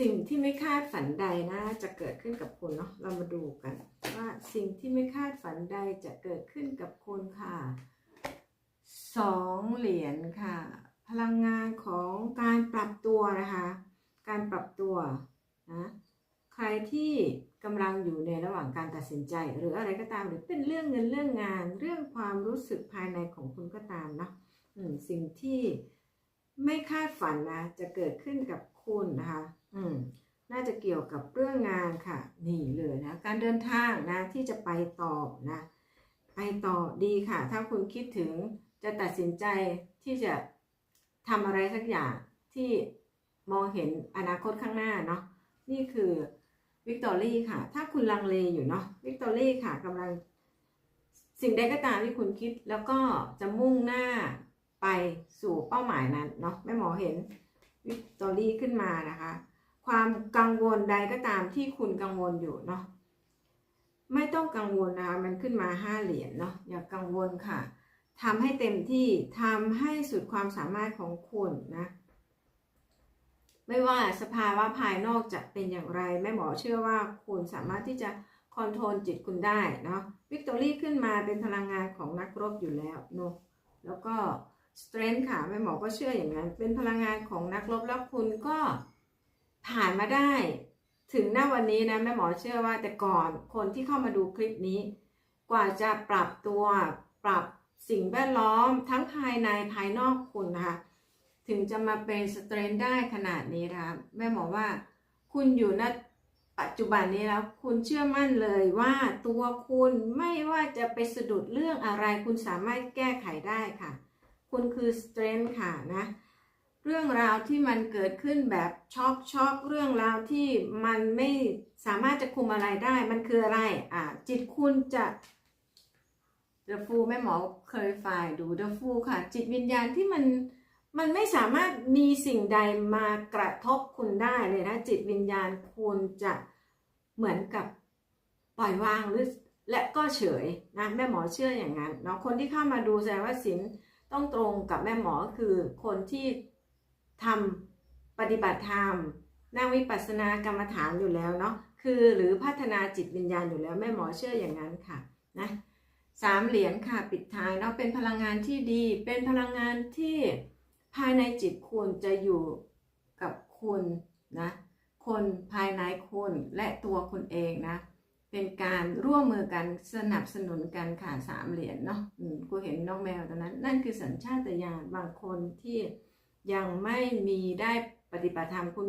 สิ่งที่ไม่คาดฝันใดนะจะเกิดขึ้นกับคุณเนาะเรามาดูกัน ว่าสิ่งที่ไม่คาดฝันใดจะเกิดขึ้นกับคุณค่ะสองเหรียญค่ะ พลังงานของการปรับตัวนะคะ การปรับตัวนะใครที่กำลังอยู่ในระหว่างการตัดสินใจ หรืออะไรก็ตามหรือเป็นเรื่องเงินเรื่องงาน เรื่องความรู้สึกภายในของคุณก็ตามเนาะสิ่งที่ไม่คาดฝันนะจะเกิดขึ้นกับคุณนะคะ อืมน่าจะเกี่ยวกับเรื่องงานค่ะ นี่เลยนะ การเดินทางนะที่จะไปต่อนะ ไปต่อดีค่ะ ถ้าคุณคิดถึงจะตัดสินใจที่จะทำอะไรสักอย่างที่มองเห็นอนาคตข้างหน้าเนาะ นี่คือวิกตอรี่ค่ะ ถ้าคุณลังเลอยู่เนาะ วิกตอรี่ค่ะกำลัง สิ่งใดก็ตามที่คุณคิดแล้วก็จะมุ่งหน้าไปสู่เป้าหมายนั้นเนาะแม่หมอเห็นวิกตอรี่ขึ้นมานะคะ ความกังวลใดก็ตามที่คุณกังวลอยู่เนาะไม่ต้องกังวลนะคะมันขึ้นมาห้าเหรียญเนาะอย่ากังวลค่ะทำให้เต็มที่ทำให้สุดความสามารถของคุณนะไม่ว่าสภาวะภายนอกจะเป็นอย่างไรแม่หมอเชื่อว่าคุณสามารถที่จะคอนโทรลจิตคุณได้เนาะวิกตอรี่ขึ้นมาเป็นพลังงานของนักรบอยู่แล้วเนาะแล้วก็ strength ค่ะแม่หมอก็เชื่ออย่างนั้น เป็นพลังงานของนักรบแล้วคุณก็ ผ่านมาได้ ถึงหน้าวันนี้นะแม่หมอเชื่อว่าแต่ก่อนคนที่เข้ามาดูคลิปนี้ กว่าจะปรับตัวปรับสิ่งแวดล้อมทั้งภายในภายนอกคุณนะคะถึงจะมาเป็นสเตรนได้ขนาดนี้นะคะแม่หมอว่าคุณอยู่ณปัจจุบันนี้แล้ว คุณเชื่อมั่นเลยว่าตัวคุณไม่ว่าจะไปสะดุดเรื่องอะไร คุณสามารถแก้ไขได้ค่ะ คุณคือสเตรนค่ะนะ เรื่องราวที่มันเกิดขึ้นแบบช็อกช็อกเรื่องราวที่มันไม่สามารถจะคุมอะไรได้มันคืออะไรอ่าจิตคุณจะ The Fool แม่หมอเคยฝ่ายดู The Fool ค่ะ จิตวิญญาณที่มันมันไม่สามารถมีสิ่งใดมากระทบคุณได้เลยนะ จิตวิญญาณคุณจะเหมือนกับปล่อยวางหรือและก็เฉยนะแม่หมอเชื่ออย่างนั้นเนาะคนที่เข้ามาดูแสดงว่าสินต้องตรงกับแม่หมอคือคนที่ ทำปฏิบัติธรรม นั่งวิปัสสนากรรมฐานอยู่แล้วเนาะคือหรือพัฒนาจิตวิญญาณอยู่แล้วแม่หมอเชื่ออย่างนั้นค่ะนะสามเหรียญค่ะปิดท้ายเนาะเป็นพลังงานที่ดี เป็นพลังงานที่ภายในจิตคุณจะอยู่กับคุณนะคนภายในคุณและตัวคุณเองนะ เป็นการร่วมมือกันสนับสนุนกันค่ะสามเหรียญเนาะกูเห็นน้องแมวตอนนั้น นั่นคือสัญชาตญาณบางคนที่ ยังไม่มีได้ปฏิบัติธรรมคุณ